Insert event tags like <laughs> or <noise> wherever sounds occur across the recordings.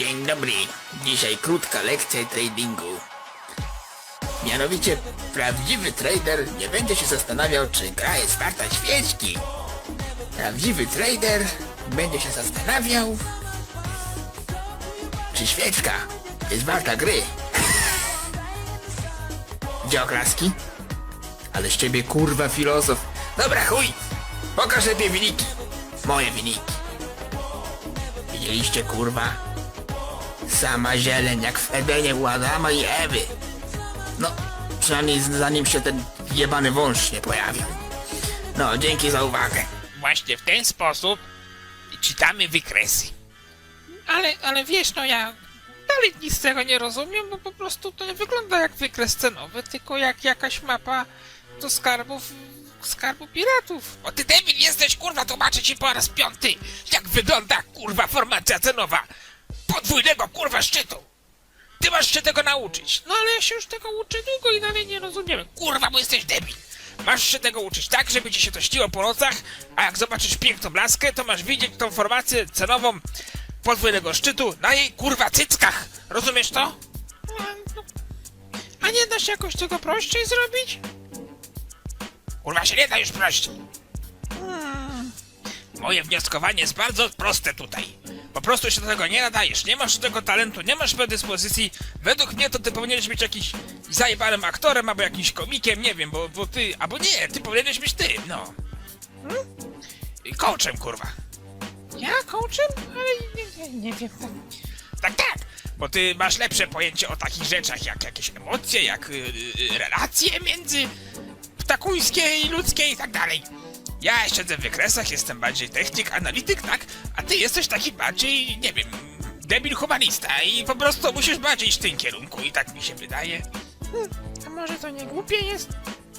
Dzień dobry. Dzisiaj krótka lekcja tradingu. Mianowicie prawdziwy trader nie będzie się zastanawiał, czy gra jest warta świeczki. Prawdziwy trader będzie się zastanawiał, czy świeczka jest warta gry. <laughs> Gdzie oklaski? Ale z ciebie kurwa filozof. Dobra chuj! Pokaż lepiej wyniki. Moje wyniki. Widzieliście kurwa? Sama zieleń jak w Edenie u Adama i Ewy. No, przynajmniej zanim się ten jebany wąż nie pojawił. No, dzięki za uwagę. Właśnie w ten sposób czytamy wykresy. Ale, ale wiesz, no ja dalej nic z tego nie rozumiem, bo po prostu to nie wygląda jak wykres cenowy, tylko jak jakaś mapa do skarbów, skarbu piratów. O ty debil jesteś, kurwa, tłumaczę ci po raz piąty, jak wygląda, kurwa, formacja cenowa podwójnego, kurwa, szczytu. Ty masz się tego nauczyć. No ale ja się już tego uczę długo i dalej nie rozumiem. Kurwa, bo jesteś debil. Masz się tego uczyć tak, żeby ci się to śniło po nocach, a jak zobaczysz piękną laskę, to masz widzieć tą formację cenową podwójnego szczytu na jej kurwa cyckach. Rozumiesz to? A nie da się jakoś tego prościej zrobić? Kurwa się nie da już prościej. Moje wnioskowanie jest bardzo proste tutaj. Po prostu się do tego nie nadajesz, nie masz do tego talentu, nie masz predyspozycji. Według mnie to ty powinieneś być jakiś zajebanym aktorem albo jakimś komikiem, nie wiem, bo, bo ty, albo nie, ty powinieneś być ty, no. Hmm? Coachem, kurwa. Ja coachem? Ale nie, nie, nie wiem. Tak, tak, bo ty masz lepsze pojęcie o takich rzeczach jak jakieś emocje, jak y, y, relacje między ptakuńskie i ludzkie i tak dalej. Ja siedzę w wykresach, jestem bardziej technik, analityk, tak? A ty jesteś taki bardziej, nie wiem, debil humanista i po prostu musisz bardziej iść w tym kierunku i tak mi się wydaje. Hmm, a może to nie głupie jest?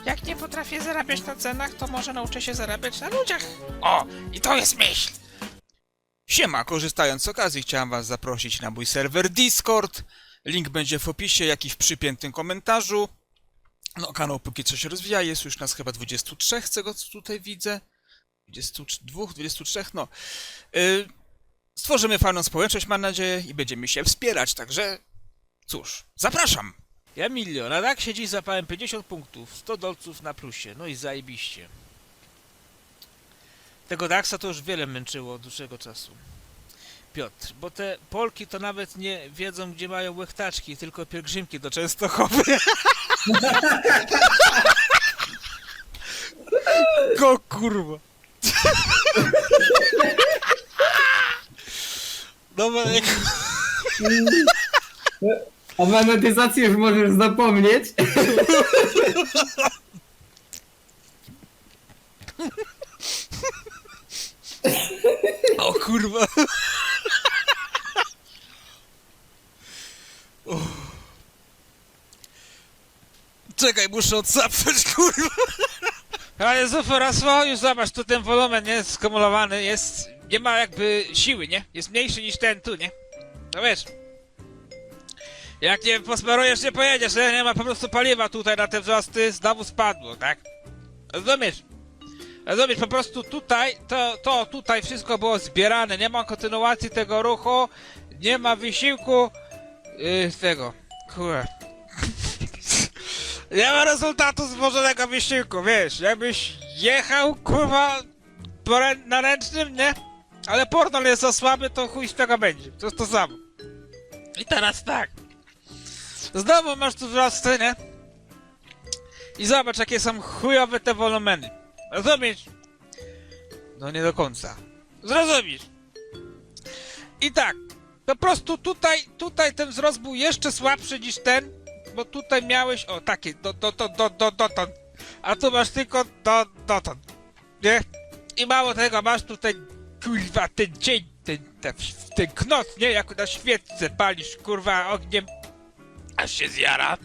Jak nie potrafię zarabiać na cenach, to może nauczę się zarabiać na ludziach. O, i to jest myśl. Siema, korzystając z okazji chciałem was zaprosić na mój serwer Discord. Link będzie w opisie, jak i w przypiętym komentarzu. No, kanał póki co się rozwija, jest już nas chyba 23, z tego co tutaj widzę. 22, 23, no. Yy, stworzymy fajną społeczność, mam nadzieję, i będziemy się wspierać, także cóż, zapraszam! Ja milion, a tak siedzi zapałem 50 punktów, 100 dolców na plusie, no i zajebiście. Tego Daxa to już wiele męczyło od dłuższego czasu. Piotr, bo te Polki to nawet nie wiedzą, gdzie mają łechtaczki, tylko pielgrzymki do Częstochowy. <laughs> Go kurwa. <laughs> Dobra, jak... <laughs> O monetyzacji już możesz zapomnieć. O kurwa! Czekaj, muszę odsapnąć, <laughs> kurwa! Ale Zoforasło, już zobacz, tu ten wolumen jest skumulowany, jest... Nie ma jakby siły, nie? Jest mniejszy niż ten tu, nie? No wiesz. Jak nie posmarujesz, nie pojedziesz, nie? nie ma po prostu paliwa tutaj na te wzrosty, znowu spadło, tak? Rozumiesz? Rozumiesz, po prostu tutaj, to, to tutaj wszystko było zbierane, nie ma kontynuacji tego ruchu, nie ma wysiłku yy, tego, kurwa. Nie ma rezultatu złożonego wysiłku, wiesz, jakbyś jechał, kurwa, na ręcznym, nie? Ale portal jest za słaby, to chuj z tego będzie, to jest to samo. I teraz tak. Znowu masz tu wzrosty, nie? I zobacz, jakie są chujowe te wolumeny. Rozumiesz? No nie do końca. Zrozumiesz? I tak, po prostu tutaj, tutaj ten wzrost był jeszcze słabszy niż ten, bo tutaj miałeś, o takie, do, do, do, do, do, dotąd, a tu masz tylko do, dotąd, nie? I mało tego, masz tutaj, kurwa, ten cień, ten, ten, ten knot, nie? Jak na świeczce palisz, kurwa, ogniem, aż się zjara.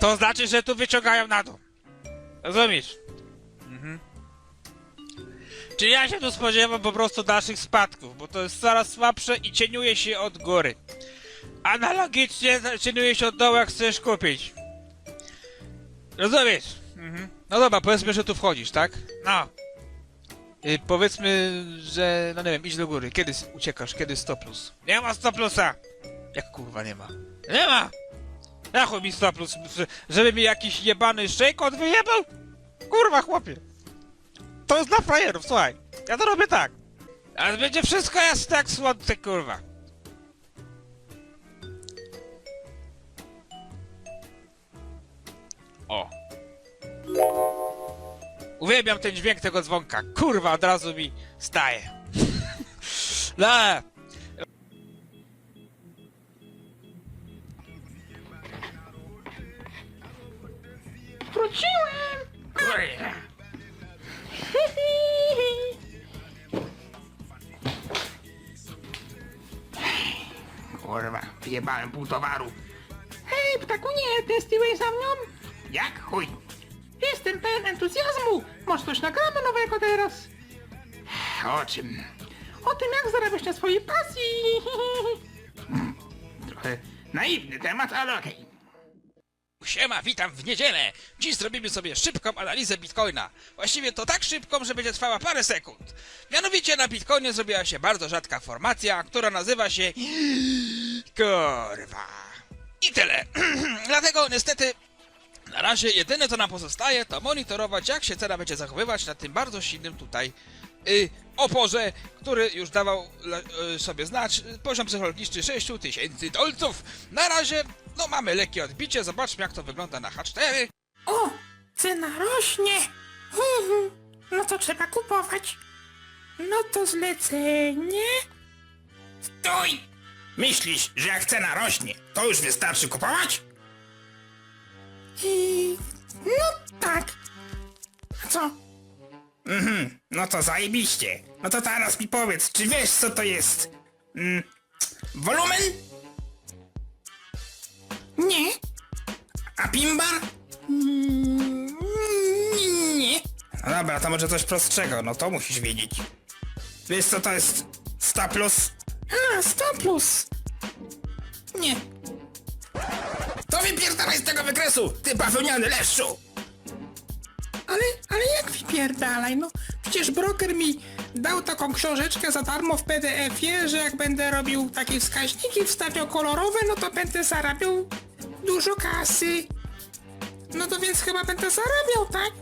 To znaczy, że tu wyciągają na dół. Rozumiesz? Mhm. Czyli ja się tu spodziewam po prostu dalszych spadków, bo to jest coraz słabsze i cieniuje się od góry. Analogicznie cieniuje się od dołu, jak chcesz kupić. Rozumiesz? Mhm. No dobra, powiedzmy, że tu wchodzisz, tak? No. Y, powiedzmy, że, no nie wiem, idź do góry. Kiedy s- uciekasz? Kiedy 100 plus? Nie ma 100 plusa! Jak kurwa nie ma? Nie ma! Chuj mi 100 plus, że- żeby mi jakiś jebany szejkot wyjebał? Kurwa chłopie! To jest dla frajerów, słuchaj. Ja to robię tak. A będzie wszystko jasne jak słońce, kurwa. Uwielbiam ten dźwięk tego dzwonka. Kurwa, od razu mi staje. No. Kurwa. Kurwa, wyjebałem pół towaru. Hej, ptaku nie, tęskniłeś za mną? Jak chuj? Jestem pełen entuzjazmu. Może coś nagramy nowego teraz? O czym? O tym, jak zarabiać na swojej pasji. <laughs> Trochę naiwny temat, ale okej. Siema, witam w niedzielę! Dziś zrobimy sobie szybką analizę Bitcoina. Właściwie to tak szybką, że będzie trwała parę sekund. Mianowicie na Bitcoinie zrobiła się bardzo rzadka formacja, która nazywa się... <gasps> Kurwa. I tyle. <clears throat> Dlatego niestety na razie jedyne co nam pozostaje to monitorować jak się cena będzie zachowywać na tym bardzo silnym tutaj y, oporze, który już dawał y, sobie znać y, poziom psychologiczny 6000 dolców. Na razie no mamy lekkie odbicie, zobaczmy jak to wygląda na H4. O, cena rośnie. No to trzeba kupować. No to zlecenie. Stój! Myślisz, że jak cena rośnie, to już wystarczy kupować? I... No tak. A co? Mhm, no to zajebiście. No to teraz mi powiedz, czy wiesz co to jest? Mm, wolumen? Nie. A pimbar? Mm, Nie. No dobra, to może coś prostszego, no to musisz wiedzieć. Wiesz co to jest 100 plus? A, 100 plus. Nie. To wypierdalaj z tego wykresu, ty bawełniany leszczu! Ale, ale jak wypierdalaj, no przecież broker mi dał taką książeczkę za darmo w PDF-ie, że jak będę robił takie wskaźniki, wstawiał kolorowe, no to będę zarabiał dużo kasy. No to więc chyba będę zarabiał, tak?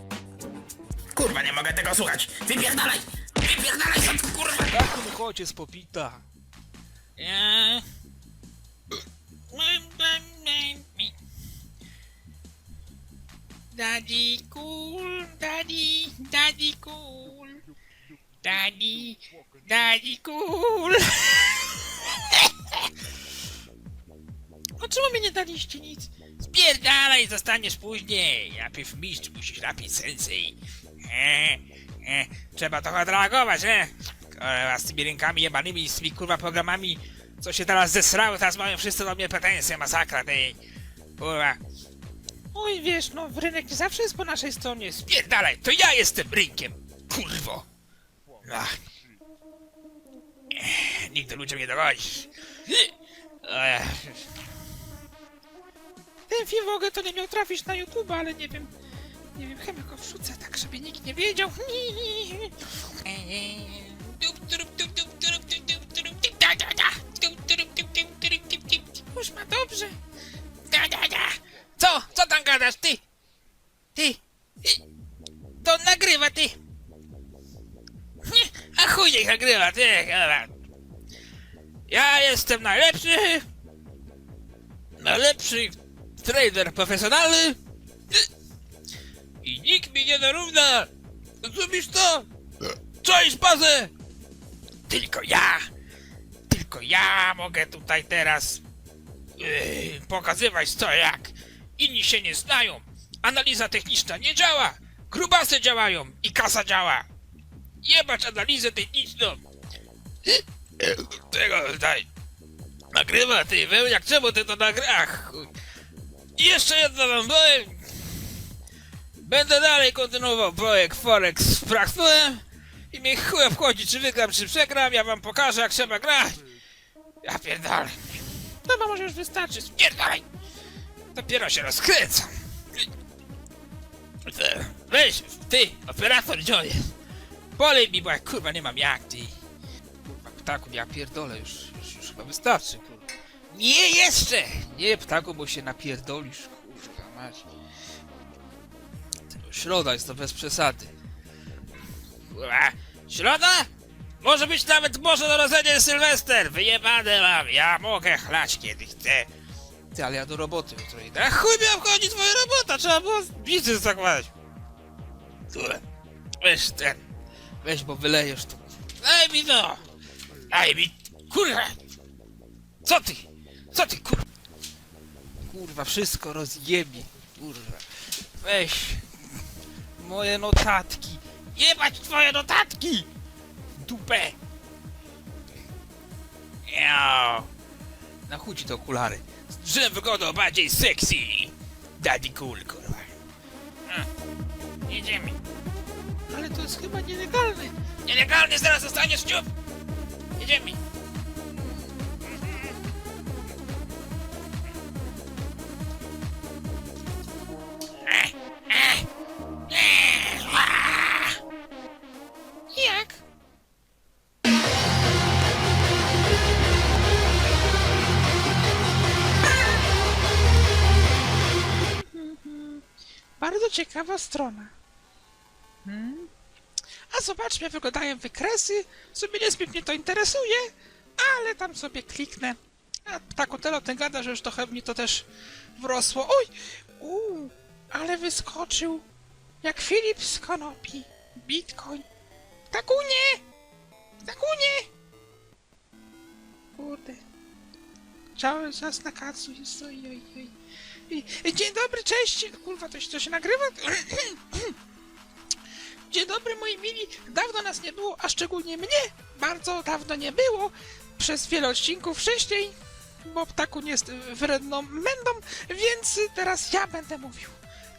Kurwa, nie mogę tego słuchać! Wypierdalaj! Wypierdalaj stąd, kurwa! Tak tu wychodzi z popita. Eee. Daddy cool, daddy, daddy cool. Daddy, daddy cool. A czemu mi nie daliście nic? Spierdalaj, zostaniesz później. Najpierw mistrz musisz napić sensei. E, e, trzeba trochę odreagować, e? Kurwa, z tymi rękami jebanymi, z tymi kurwa programami, co się teraz zesrały, teraz mają wszyscy do mnie pretensje, masakra tej. Kurwa. Oj, wiesz, no, rynek nie zawsze jest po naszej stronie. Spierdalaj, to ja jestem rynkiem, kurwo. Ach. Ech, Nigdy ludziom nie dogodzisz. Ech. Ten film w ogóle to nie miał trafić na YouTube, ale nie wiem. Nie wiem, chyba go wrzucę tak, żeby nikt nie wiedział. Już ma dobrze. Co? Co tam gadasz, ty? Ty? To nagrywa, ty. <laughs> A chuj niech nagrywa, ty. Ja jestem najlepszy. Najlepszy trader profesjonalny. I nikt mi nie narówna! Rozumiesz to? Cześć, bazę! Tylko ja! Tylko ja mogę tutaj teraz yy, pokazywać co jak. Inni się nie znają. Analiza techniczna nie działa. Grubasy działają i kasa działa. Jebać analizę techniczną. <clears throat> Tego daj. Nagrywa ty, jak czemu ty to nagrywasz? I jeszcze jedno wam powiem. Będę dalej kontynuował projekt Forex z Praxturem i mnie chuj obchodzi, czy wygram, czy przegram, ja wam pokażę, jak trzeba grać. Ja pierdolę. Dobra, może już wystarczy, spierdalaj. Dopiero się rozkręcam. Weź, ty, operator, jest? Polej mi, bo ja kurwa nie mam jak, ty. Kurwa, ptaku, ja pierdolę już, już, już chyba wystarczy, kurwa. Nie jeszcze! Nie, ptaku, bo się napierdolisz, kurwa. Tego Środa jest to bez przesady. Kurwa, środa? Może być nawet Boże Narodzenie Sylwester! Wyjebane mam, ja mogę chlać kiedy chcę. Ty, ale ja do roboty jutro idę. A chuj mnie obchodzi twoja robota, trzeba było biznes zakładać. Kurwa, weź ten, weź, bo wylejesz tu. Daj mi to! Daj mi, kurwa! Co ty? Co ty, kurwa? Kurwa, wszystko rozjebie, kurwa. Weź, moje notatki. Jebać twoje notatki! Dupę! Miau. Na chuj te okulary. Że wygodą bardziej sexy. Daddy cool, kurwa. A, Jedziemy. Ale to jest chyba nielegalne. Nielegalne, zaraz zostaniesz ciup. Jedziemy. Ciekawa strona. Hmm? A zobaczmy, jak wyglądają wykresy. W sumie niezbyt mnie to interesuje, ale tam sobie kliknę. A tak o tym gada, że już trochę mi to też wrosło. Oj! Uuu, ale wyskoczył. Jak Filip z konopi. Bitcoin. Takunie! Takunie! Kurde. Cały czas na kacu jest. Oj, oj, oj. Dzień dobry, cześć! Kurwa, to się, to się nagrywa? Dzień dobry, moi mili. Dawno nas nie było, a szczególnie mnie bardzo dawno nie było. Przez wiele odcinków wcześniej, bo ptaku nie jest wredną mędą, więc teraz ja będę mówił.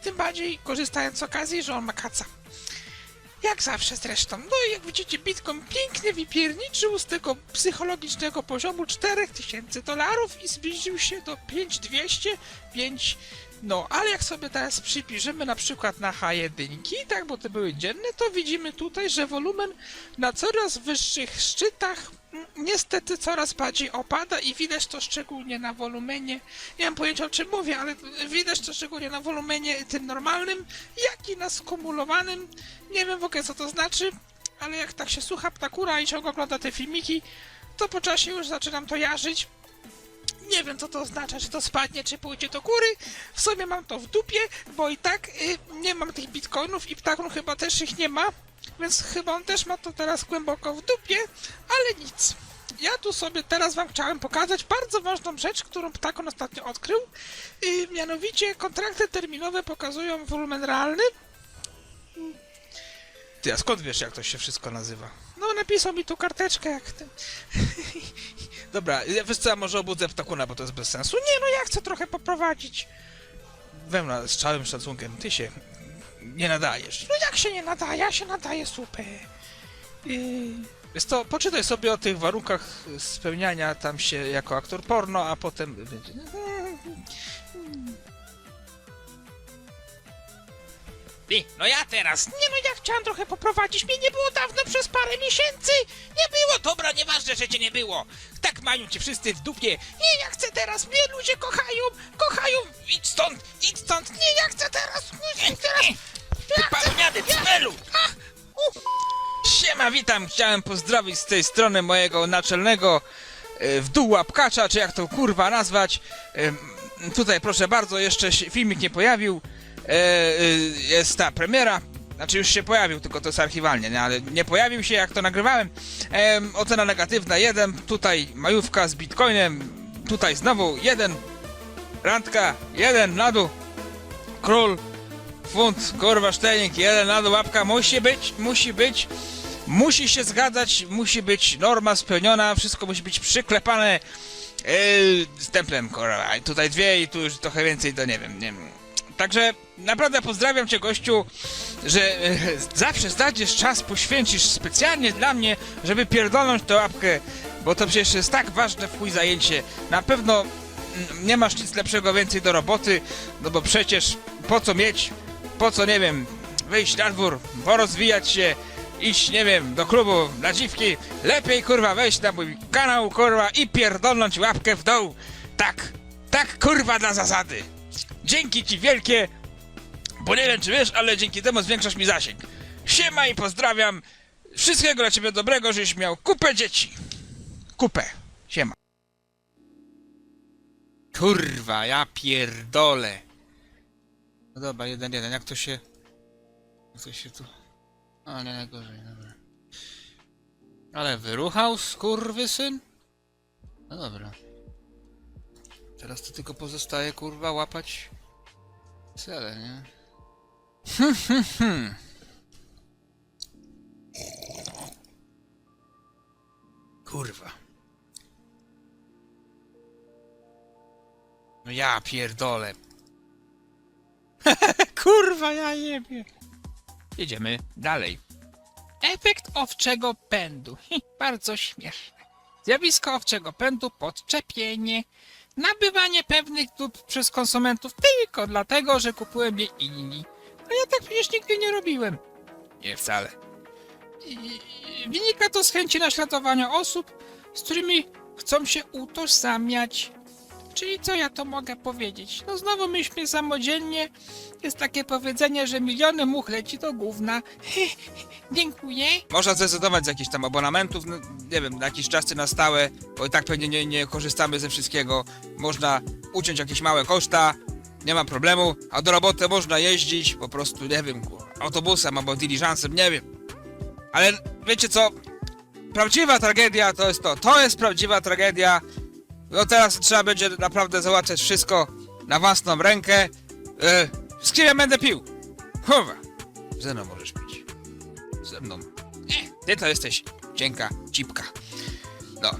Tym bardziej korzystając z okazji, że on ma kaca. Jak zawsze zresztą. No i jak widzicie, Bitcoin pięknie wypierniczył z tego psychologicznego poziomu 4000 dolarów i zbliżył się do 5200, 5... No, ale jak sobie teraz przypiszemy na przykład na H1, tak, bo to były dzienne, to widzimy tutaj, że wolumen na coraz wyższych szczytach niestety coraz bardziej opada i widać to szczególnie na wolumenie. Nie mam pojęcia o czym mówię, ale widać to szczególnie na wolumenie tym normalnym, jak i na skumulowanym. Nie wiem w ogóle co to znaczy, ale jak tak się słucha ptakura i ciągle ogląda te filmiki, to po czasie już zaczynam to jarzyć. Nie wiem co to oznacza, czy to spadnie, czy pójdzie do góry. W sumie mam to w dupie, bo i tak y, nie mam tych bitcoinów i ptakun chyba też ich nie ma. Więc chyba on też ma to teraz głęboko w dupie, ale nic. Ja tu sobie teraz wam chciałem pokazać bardzo ważną rzecz, którą ptakon ostatnio odkrył. Y, mianowicie kontrakty terminowe pokazują wolumen realny. Ty, a skąd wiesz jak to się wszystko nazywa? No napisał mi tu karteczkę jak ten. <laughs> Dobra, ja- wiesz co, ja może obudzę ptakuna, bo to jest bez sensu. Nie no, ja chcę trochę poprowadzić. Wemna, z całym szacunkiem, ty się nie nadajesz. No jak się nie nadaje? Ja się nadaję super. Yy, Jest to, poczytaj sobie o tych warunkach spełniania tam się jako aktor porno, a potem będzie. Ty, no ja teraz. Nie no, ja chciałem trochę poprowadzić, mnie nie było dawno przez parę miesięcy. Nie było, dobra, nieważne, że cię nie było. Tak mają cię wszyscy w dupie. Nie, ja chcę teraz, mnie ludzie kochają, kochają. Idź stąd, idź stąd. Nie, ja chcę teraz, nie, teraz. Ty pałniady, cmelu! Siema, witam, chciałem pozdrowić z tej strony mojego naczelnego e, w dół łapkacza, czy jak to kurwa nazwać. Em, Tutaj proszę bardzo, jeszcze się filmik nie pojawił. E, e, Jest ta premiera. Znaczy już się pojawił, tylko to jest archiwalnie, nie? ale nie pojawił się jak to nagrywałem. Em, Ocena negatywna 1, tutaj majówka z bitcoinem, tutaj znowu 1, randka 1 na dół, król, funt, kurwa, sztelnik, jeden na dół, łapka, musi być, musi być, musi się zgadzać, musi być norma spełniona, wszystko musi być przyklepane yy, stemplem, kurwa, i tutaj dwie i tu już trochę więcej, to nie wiem, nie wiem. Także naprawdę pozdrawiam cię, gościu, że e, zawsze znajdziesz czas, poświęcisz specjalnie dla mnie, żeby pierdolnąć tę łapkę, bo to przecież jest tak ważne w chuj zajęcie. Na pewno mm, nie masz nic lepszego więcej do roboty, no bo przecież po co mieć, po co, nie wiem, wyjść na dwór, porozwijać się iść, nie wiem, do klubu na dziwki, lepiej kurwa wejść na mój kanał kurwa i pierdolnąć łapkę w dół. Tak, tak kurwa dla zasady. Dzięki ci wielkie, bo nie wiem czy wiesz, ale dzięki temu zwiększasz mi zasięg. Siema i pozdrawiam. Wszystkiego dla ciebie dobrego, żeś miał kupę dzieci. Kupę. Siema. Kurwa, ja pierdolę. No dobra, jeden, jeden, jak to się... Jak to się tu... A, nie najgorzej, dobra. Ale wyruchał, skurwysyn? No dobra. Teraz to tylko pozostaje, kurwa, łapać cele, nie? Hmm, hmm, hmm. Kurwa. No ja pierdolę. <laughs> Kurwa, ja jebie. Jedziemy dalej. Efekt owczego pędu. Bardzo śmieszne. Zjawisko owczego pędu podczepienie. Nabywanie pewnych dóbr przez konsumentów tylko dlatego, że kupują je inni. A ja tak przecież nigdy nie robiłem. Nie wcale. Wynika to z chęci naśladowania osób, z którymi chcą się utożsamiać. Czyli co ja to mogę powiedzieć? No znowu myślmy samodzielnie. Jest takie powiedzenie, że miliony much leci do gówna. <laughs> Dziękuję. Można zrezygnować z jakichś tam abonamentów, no, nie wiem, na jakiś czas czy na stałe, bo i tak pewnie nie, nie korzystamy ze wszystkiego. Można uciąć jakieś małe koszta, nie ma problemu, a do roboty można jeździć po prostu, nie wiem, autobusem albo diligencem, nie wiem. Ale wiecie co? Prawdziwa tragedia to jest to. To jest prawdziwa tragedia. No teraz trzeba będzie naprawdę załatwiać wszystko na własną rękę. Yy, z kim ja będę pił? Chowa. Ze mną możesz pić. Ze mną. Nie, ty to jesteś cienka cipka. No,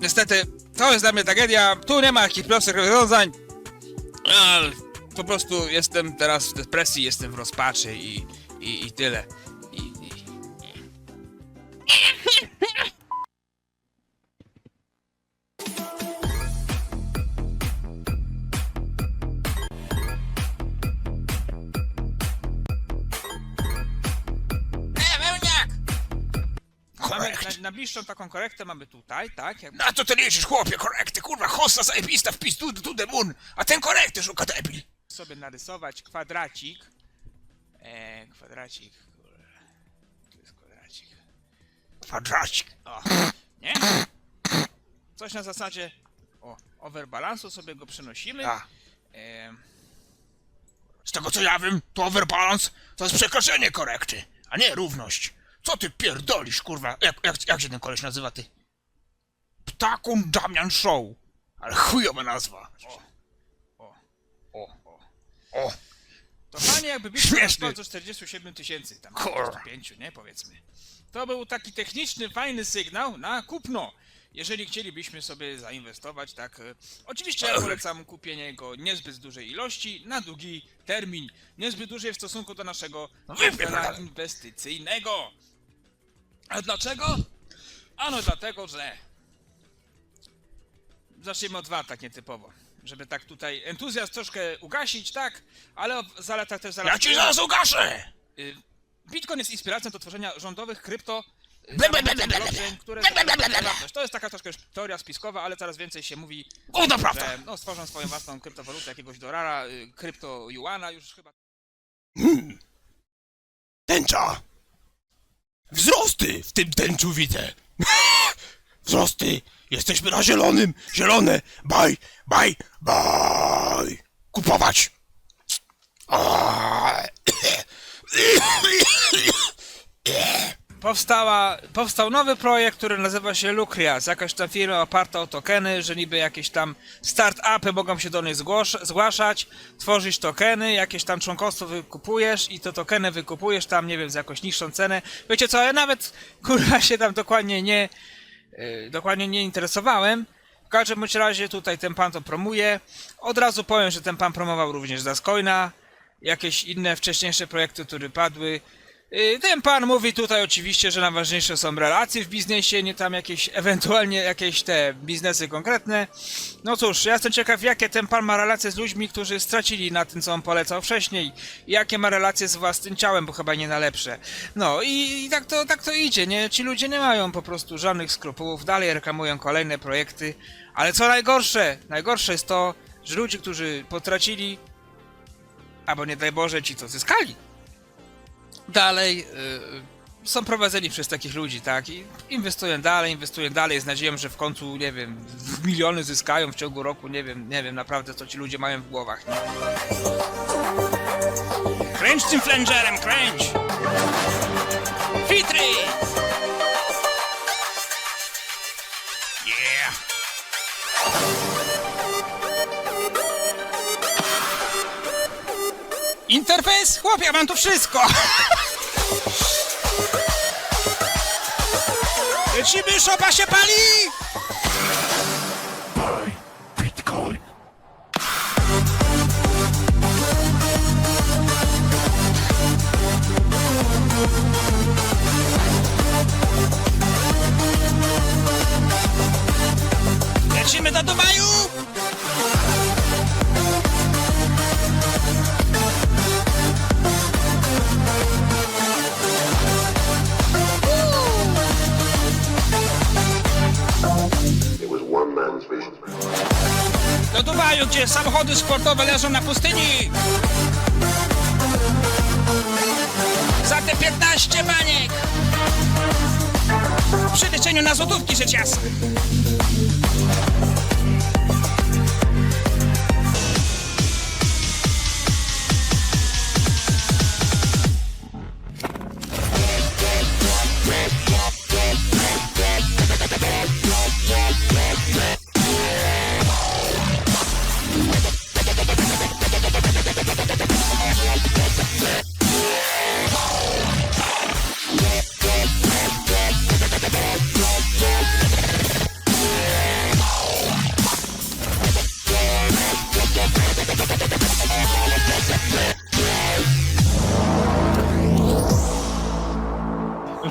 niestety, to jest dla mnie tragedia. Tu nie ma jakichś prostych rozwiązań. Ale po prostu jestem teraz w depresji, jestem w rozpaczy i, i, i tyle. I, i, Mamy na, najbliższą taką korektę mamy tutaj, tak? Jak Na to ty liczysz, chłopie, korekty, kurwa, hossa zajebista, wpis tu, tu the moon, a ten korekty szuka debil. sobie narysować kwadracik. E, kwadracik. kurde. Tu jest kwadracik. Kwadracik. O, nie? Coś na zasadzie. O, overbalansu sobie go przenosimy. A. E, Z tego co ja wiem, to overbalance to jest przekroczenie korekty, a nie równość. Co ty pierdolisz, kurwa? Jak, jak, jak się ten koleś nazywa, ty? Ptakum Damian Show. Ale chujowa nazwa. o, o. O, o. To fajnie jakby Bitcoin Śmieszny. do 47 tysięcy, tam Kurwa. 45, nie powiedzmy. To był taki techniczny, fajny sygnał na kupno. Jeżeli chcielibyśmy sobie zainwestować, tak. e, Oczywiście ja polecam kupienie go niezbyt dużej ilości na długi termin. Niezbyt dużej w stosunku do naszego portfela wypierdalaj. inwestycyjnego. A dlaczego? Ano dlatego, że Zacznijmy od VAT tak nietypowo. Żeby tak tutaj entuzjazm troszkę ugasić, tak? Ale o zaletach też zaraz... Ja ci zaraz ugaszę! Y, Bitcoin jest inspiracją do tworzenia rządowych krypto... y, Ble, ble, ble, ble, ble, blockchain, które ble, ble, ble, ble, ble. wartość. To jest taka troszkę już teoria spiskowa, ale coraz więcej się mówi, Gówno prawda! że no, stworzą swoją własną kryptowalutę, jakiegoś dolara, y, krypto juana już chyba. Tęcza! Wzrosty w tym tęczu widzę. <laughs> Wzrosty! Jesteśmy na zielonym! Zielone! Baj! Baj! Baj! Kupować! Powstała, powstał nowy projekt, który nazywa się Lucrias. Jakaś tam firma oparta o tokeny, że niby jakieś tam start-upy mogą się do niej zgłaszać, tworzyć tokeny, jakieś tam członkostwo wykupujesz i te tokeny wykupujesz tam, nie wiem, za jakąś niższą cenę. Wiecie co, ja nawet, <laughs> kurwa, się tam dokładnie nie, yy, dokładnie nie interesowałem. W każdym bądź razie tutaj ten pan to promuje. Od razu powiem, że ten pan promował również Dascoina, jakieś inne wcześniejsze projekty, które padły. Y, Ten pan mówi tutaj oczywiście, że najważniejsze są relacje w biznesie, nie tam jakieś, ewentualnie jakieś te biznesy konkretne. No cóż, ja jestem ciekaw, jakie ten pan ma relacje z ludźmi, którzy stracili na tym, co on polecał wcześniej. I jakie ma relacje z własnym ciałem, bo chyba nie na lepsze. No i, i tak, to, tak to idzie, nie? Ci ludzie nie mają po prostu żadnych skrupułów, dalej reklamują kolejne projekty. Ale co najgorsze, najgorsze jest to, że ludzie, którzy potracili, albo nie daj Boże, ci co zyskali, dalej y, są prowadzeni przez takich ludzi, tak? I inwestują dalej, inwestują dalej z nadzieją, że w końcu, nie wiem, miliony zyskają w ciągu roku, nie wiem, nie wiem naprawdę co ci ludzie mają w głowach, nie? Kręć tym flangerem, kręć! Fitry! Interfejs? Chłopie, ja mam tu wszystko! Lecimy, szopa się pali! Dubaju, gdzie samochody sportowe leżą na pustyni! Za te 15 baniek! Przy liczeniu na złotówki, rzecz jasna!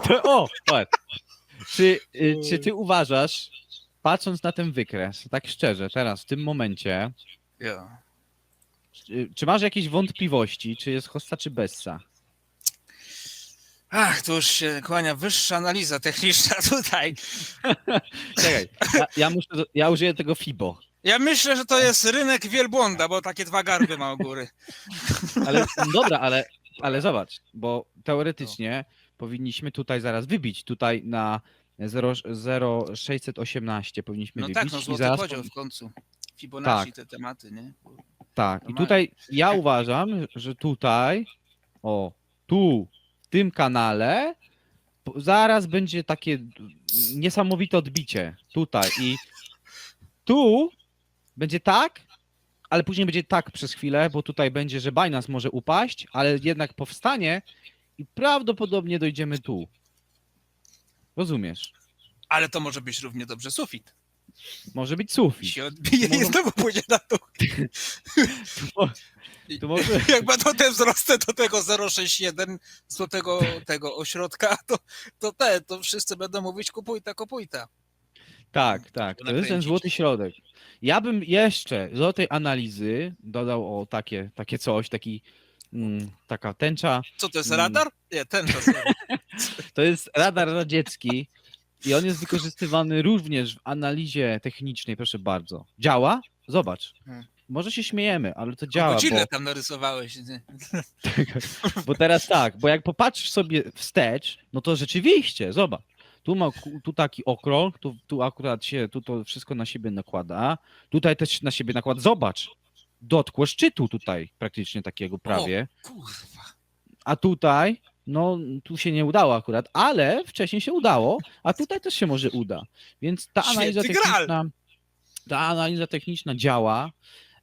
To, o, patrz. Czy, y, czy ty uważasz, patrząc na ten wykres, tak szczerze, teraz, w tym momencie, Ja. czy, czy masz jakieś wątpliwości, czy jest hossa, czy bessa? Ach, to już się kłania wyższa analiza techniczna <laughs> tutaj. <laughs> Czekaj, ja, ja, muszę, ja użyję tego FIBO, Ja myślę, że to jest rynek wielbłąda, bo takie dwa garby ma u góry. <laughs> ale no dobra, ale, ale zobacz, bo teoretycznie powinniśmy tutaj zaraz wybić, tutaj na 0, 0,618 powinniśmy No wybić tak, no i złoty zaraz podział w końcu. Fibonacci Tak. te tematy, nie? Tak, i Normalnie. tutaj ja uważam, że tutaj, o, tu, w tym kanale, po- zaraz będzie takie niesamowite odbicie. Tutaj i tu będzie tak, ale później będzie tak przez chwilę, bo tutaj będzie, że Binance może upaść, ale jednak powstanie i prawdopodobnie dojdziemy tu. Rozumiesz? Ale to może być równie dobrze sufit. Może być sufit. Się odbije i Mogą- znowu pójdzie na dół. <laughs> Tu może... <laughs> Jak będą te wzrosty do tego 061 do tego, tego ośrodka, to, to te, to wszyscy będą mówić kupuj ta, kupuj ta. Tak, tak. To jest ten nakręcić. złoty środek. Ja bym jeszcze do tej analizy dodał o takie, takie coś, taki, mm, taka tęcza. Co to jest, Mm. radar? Nie, ten to sorry. <laughs> To jest radar radziecki i on jest wykorzystywany również w analizie technicznej, proszę bardzo. Działa? Zobacz. Hmm. Może się śmiejemy, ale to działa, Godzinę bo, tam narysowałeś. Nie? <laughs> bo teraz tak, bo jak popatrzysz sobie wstecz, no to rzeczywiście, zobacz. Tu ma tu taki okrąg, tu, tu akurat się tu to wszystko na siebie nakłada. Tutaj też na siebie nakłada. Zobacz. Dotkło szczytu tutaj praktycznie takiego prawie. Kurwa. A tutaj, no tu się nie udało akurat, ale wcześniej się udało, a tutaj też się może uda. Więc ta analiza Święty techniczna, ta analiza techniczna działa.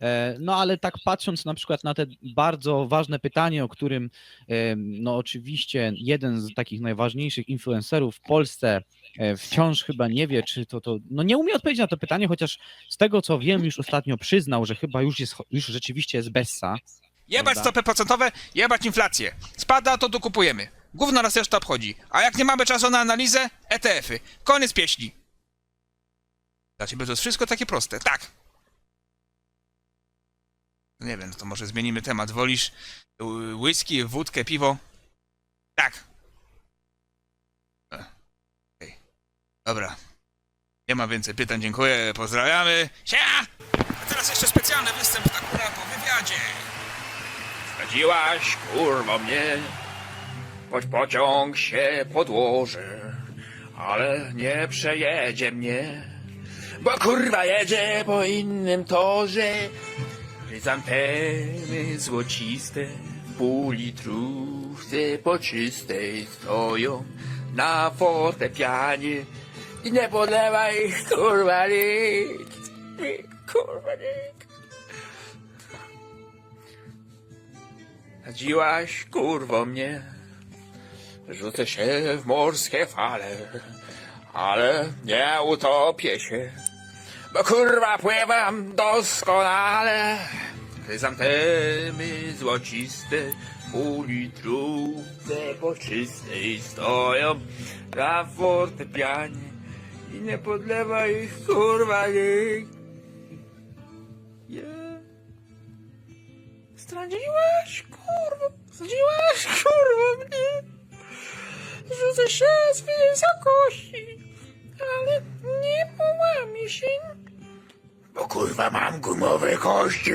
E, No ale tak patrząc na przykład na te bardzo ważne pytanie, o którym em, no oczywiście jeden z takich najważniejszych influencerów w Polsce e, wciąż chyba nie wie, czy to, to no nie umie odpowiedzieć na to pytanie, chociaż z tego co wiem już ostatnio przyznał, że chyba już jest, już rzeczywiście jest Bessa. Jebać stopy procentowe, jebać inflację. Spada, to dokupujemy. Gówno nas reszta obchodzi. A jak nie mamy czasu na analizę, ETF-y. Koniec pieśni. Dla ciebie to jest wszystko takie proste. Tak. No nie wiem, to może zmienimy temat. Wolisz y, whisky, wódkę, piwo? Tak. E, Okej. Dobra. Nie ma więcej pytań, dziękuję, pozdrawiamy. Siema! A teraz jeszcze specjalny występ Takura po wywiadzie. Zdradziłaś, kurwa mnie, choć pociąg się podłoży, ale nie przejedzie mnie, bo kurwa jedzie po innym torze. Chryzantemy złociste, pół litrówce poczystej stoją na fortepianie. I nie podlewa ich kurwa nikt, kurwa nikt. Radziłaś, kurwo mnie, rzucę się w morskie fale, ale nie utopię się, bo kurwa pływam doskonale. Chryzantemy złociste, pół litrówce po czystej stoją na fortepianie i nie podlewa ich kurwa nikt. Yeah. Zdradziłaś, kurwa, zdradziłaś, kurwa, mnie. Rzucę się z wysokości, ale nie połamię się. Bo kurwa mam gumowe kości.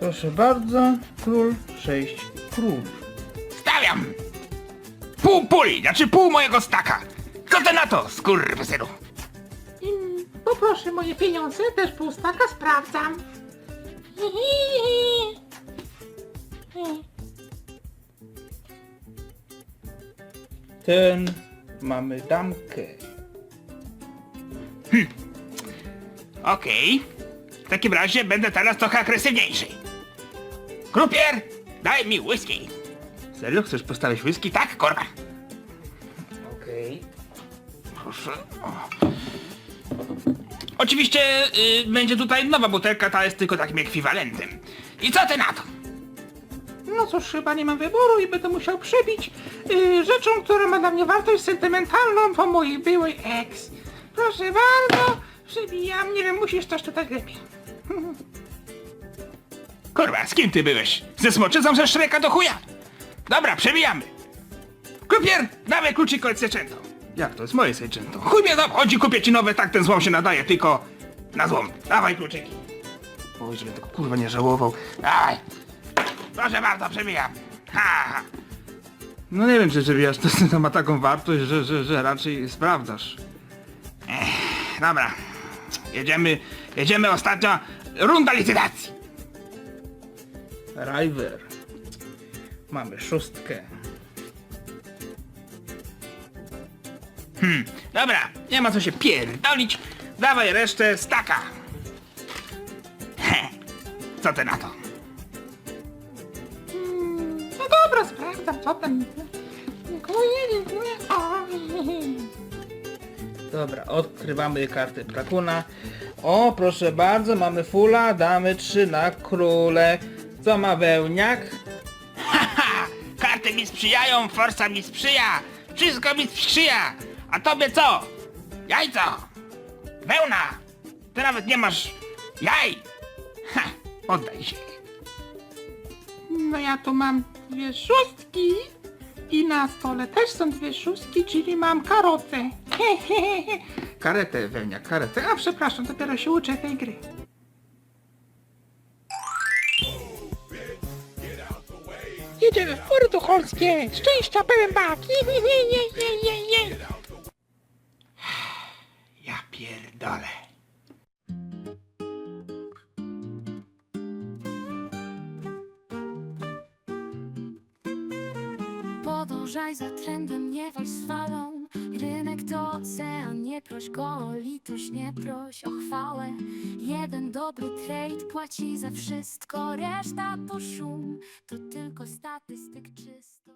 Proszę bardzo, król sześć król. Stawiam! Pół puli, znaczy pół mojego staka. Co ty na to, skurwysynu? Poproszę moje pieniądze, też pół staka sprawdzam. Ten mamy damkę. Okej. W takim razie będę teraz trochę agresywniejszy. Krupier, daj mi whisky. Serio? Chcesz postawić whisky? Tak, kurwa. Okej. Proszę. O. Oczywiście y, będzie tutaj nowa butelka, ta jest tylko takim ekwiwalentem. I co ty na to? No cóż, chyba nie mam wyboru i będę musiał przebić y, rzeczą, która ma dla mnie wartość sentymentalną po mojej byłej ex. Proszę bardzo, przebijam, nie wiem, musisz coś tutaj lepiej. Kurwa, z kim ty byłeś? Ze smoczycą ze szreka do chuja? Dobra, przebijamy. Krupier, dawaj kluczyk od Seicento. Jak to jest moje Seicento? Chuj mnie tam chodzi, kupię ci nowe, tak ten złom się nadaje, tylko na złom. Dawaj kluczyki. Oj, żebym tego kurwa nie żałował. Dawaj. Proszę bardzo, przebijam. Ha, ha. No nie wiem, czy przebijasz, to, to ma taką wartość, że, że, że raczej sprawdzasz. Dobra. Jedziemy, jedziemy ostatnia runda licytacji. River. Mamy szóstkę. Dobra, nie ma co się pierdolić. Dawaj resztę staka. He, co ty na to? No dobra, sprawdzam, co tam. Dziękuję, dziękuję. Dobra, odkrywamy kartę Prakuna. O, proszę bardzo, mamy fula, damy trzy na króle. Co ma wełniak? Haha, karty mi sprzyjają, forsa mi sprzyja, wszystko mi sprzyja. A tobie co? Jajco, wełna, ty nawet nie masz jaj. Ha, oddaj się. No ja tu mam dwie szóstki i na stole też są dwie szóstki, czyli mam karotę. Karetę, wełniak, karetę. A przepraszam, dopiero się uczę tej gry. Jedziemy w Portucholskie! Szczęścia pełen bak! Je, je, je, je, je, je. Ja pierdolę. Podążaj za trendem, nie walcz z falą. Rynek to ocean, nie proś go o litość, nie proś o chwałę. Jeden dobry trade płaci za wszystko, reszta to szum. To tylko statystyk czysto